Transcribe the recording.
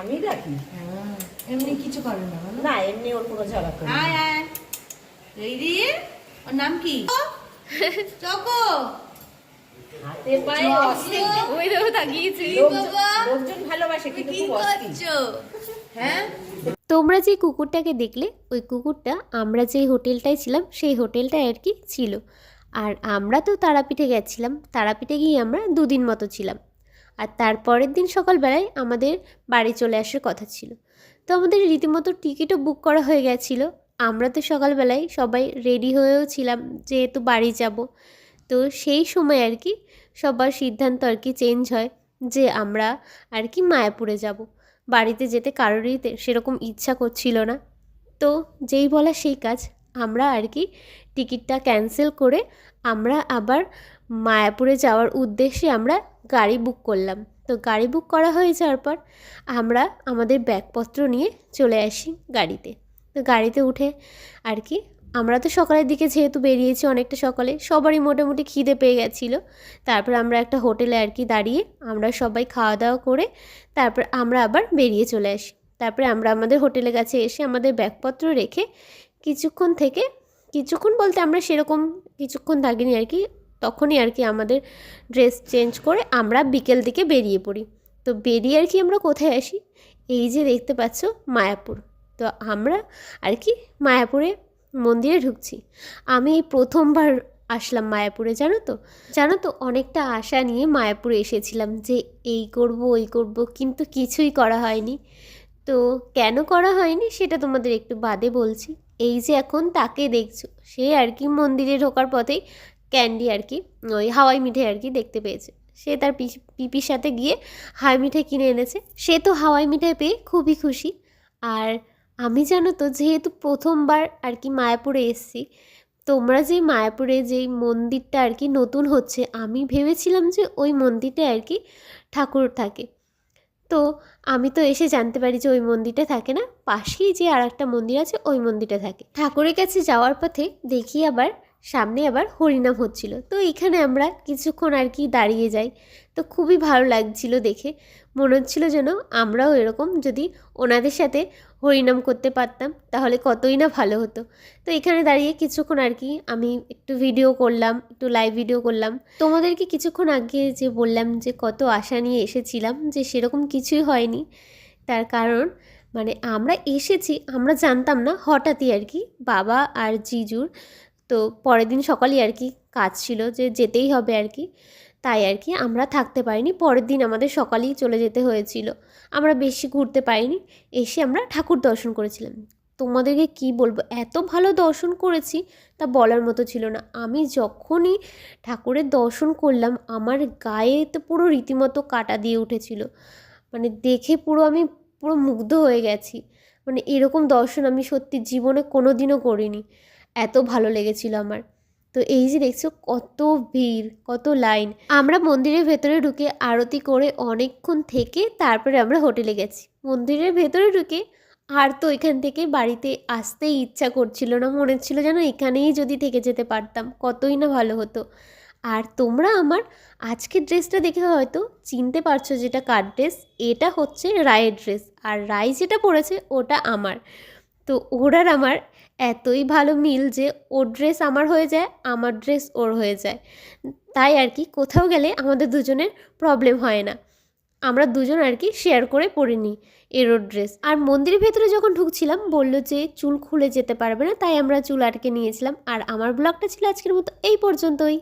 আমি রাখি। হ্যাঁ, এমনি কিছু করে না না এমনি ওর কোনো ঝাড়া করে আয় আয়। এই রে ওর নাম কি? চকো। হাতে পায়ে। অস্থির। ওই দেখো তাকিয়েছি। লোকজন- লোকজন ভালোবাসে কিন্তু খুব অস্থির। হ্যাঁ? তোমরা যে কুকুরটাকে দেখলে ওই কুকুরটা আমরা যেই হোটেলটায় ছিলাম সেই হোটেলটায় আর কি ছিল। আর আমরা তো তারাপীঠে গেছিলাম। তারাপীঠে গিয়ে আমরা দুদিন মতো ছিলাম। আর তারপরের দিন সকালবেলায় আমাদের বাড়ি চলে আসার কথা ছিল। তো আমাদের রীতিমতো টিকিটও বুক করা হয়ে গেছিল। আমরা তো সকালবেলায় সবাই রেডি হয়েও ছিলাম যেহেতু বাড়ি যাব। তো সেই সময় আর কি সবার সিদ্ধান্ত আর কি চেঞ্জ হয় যে আমরা আর কি মায়াপুরে যাব। বাড়িতে যেতে কারোরই সেরকম ইচ্ছা করছিল না। তো যেই বলা সেই কাজ, আমরা আর কি টিকিটটা ক্যান্সেল করে আমরা আবার মায়াপুরে যাওয়ার উদ্দেশ্যে আমরা গাড়ি বুক করলাম। তো গাড়ি বুক করা হয়ে যাওয়ার পর আমরা আমাদের ব্যাগপত্র নিয়ে চলে আসি গাড়িতে। তো গাড়িতে উঠে আর কি, আমরা তো সকালের দিকে যেহেতু বেরিয়েছি অনেকটা সকালে, সবারই মোটামুটি খিদে পেয়ে গেছিল। তারপর আমরা একটা হোটেলে আর কি দাঁড়িয়ে আমরা সবাই খাওয়া দাওয়া করে তারপর আমরা আবার বেরিয়ে চলে আসি। তারপরে আমরা আমাদের হোটেলের কাছে এসে আমাদের ব্যাগপত্র রেখে কিছুক্ষণ থেকে, কিছুক্ষণ বলতে আমরা সেরকম কিছুক্ষণ থাকিনি আর কি তখনই আর কি আমাদের ড্রেস চেঞ্জ করে আমরা বিকেল দিকে বেরিয়ে পড়ি। তো বেরিয়ে আর কি আমরা কোথায় আসি? এই যে দেখতে পাচ্ছ মায়াপুর। তো আমরা আর কি মায়াপুরে মন্দিরে ঢুকছি। আমি এই প্রথমবার আসলাম মায়াপুরে, জানো তো? জানো তো, অনেকটা আশা নিয়ে মায়াপুরে এসেছিলাম যে এই করব, ওই করব, কিন্তু কিছুই করা হয়নি। তো কেন করা হয়নি সেটা তোমাদের একটু বাদে বলছি। এই যে এখন তাকে দেখছ, সে আর কি মন্দিরে ঢোকার পথেই ক্যান্ডি আর কি, ওই হাওয়াই মিঠে আর কি দেখতে পেয়েছে। সে তার পিপির সাথে গিয়ে হাওয়াই মিঠাই কিনে এনেছে। সে তো হাওয়াই মিঠাই পেয়ে খুবই খুশি। আর আমি জানো তো, যেহেতু প্রথমবার আর কি মায়াপুরে এসেছি, তোমরা যে মায়াপুরে যেই মন্দিরটা আর কি নতুন হচ্ছে, আমি ভেবেছিলাম যে ওই মন্দিরটা আর কি ঠাকুর থাকে। তো আমি তো এসে জানতে পারি যে ওই মন্দিরটা থাকে না, পাশেই যে আর একটা মন্দির আছে, ওই মন্দিরটা থাকে। ঠাকুরের কাছে যাওয়ার পথে দেখি আবার সামনে আবার হরিনাম হচ্ছিল। তো এখানে আমরা কিছুক্ষণ আর কি দাঁড়িয়ে যাই। তো খুবই ভালো লাগছিল দেখে। মনে হচ্ছিল যেন আমরাও এরকম যদি ওনাদের সাথে হরিনাম করতে পারতাম, তাহলে কতই না ভালো হতো। তো এখানে দাঁড়িয়ে কিছুক্ষণ আর কি আমি একটু ভিডিও করলাম, একটু লাইভ ভিডিও করলাম। তোমাদেরকে কিছুক্ষণ আগে যে বললাম যে কত আশা নিয়ে এসেছিলাম যে সেরকম কিছুই হয়নি। তার কারণ মানে আমরা এসেছি, আমরা জানতাম না, হঠাৎই আর কি বাবা আর জিজুর তো পরের দিন সকালেই আর কি কাজ ছিল যে যেতেই হবে আর কি। তাই আর কি আমরা থাকতে পারিনি। পরের দিন আমাদের সকালেই চলে যেতে হয়েছিল। আমরা বেশি ঘুরতে পারিনি। এসে আমরা ঠাকুর দর্শন করেছিলাম। তোমাদেরকে কি বলব? এত ভালো দর্শন করেছি তা বলার মতো ছিল না। আমি যখনই ঠাকুরের দর্শন করলাম, আমার গায়ে তো পুরো রীতিমতো কাটা দিয়ে উঠেছিল। মানে দেখে পুরো আমি পুরো মুগ্ধ হয়ে গেছি। মানে এরকম দর্শন আমি সত্যি জীবনে কোনো দিনও করিনি। এত ভালো লেগেছিল আমার। তো এই যে দেখছ কত ভিড়, কত লাইন। আমরা মন্দিরের ভেতরে ঢুকে আরতি করে অনেকক্ষণ থেকে তারপরে আমরা হোটেলে গেছি। মন্দিরের ভেতরে ঢুকে আর তো এখান থেকে বাড়িতে আসতেই ইচ্ছা করছিল না, মনে হচ্ছিল যেন এখানেই যদি থেকে যেতে পারতাম, কতই না ভালো হতো। আর তোমরা আমার আজকের ড্রেসটা দেখে হয়তো চিনতে পারছ যেটা কার ড্রেস, এটা হচ্ছে রায়ের ড্রেস। আর রায় যেটা পরেছে ওটা আমার। তো ওর আর আমার এতই ভালো মিল যে ওর ড্রেস আমার হয়ে যায়, আমার ড্রেস ওর হয়ে যায়। তাই আর কি কোথাও গেলে আমাদের দুজনের প্রবলেম হয় না। আমরা দুজন আর কি শেয়ার করে পরে নিই এর ওর ড্রেস আর মন্দিরের ভেতরে যখন ঢুকছিলাম, বলল যে চুল খুলে যেতে পারবে না, তাই আমরা চুল আটকে নিয়েছিলাম। আর আমার ব্লগটা ছিল আজকের মতো এই পর্যন্তই।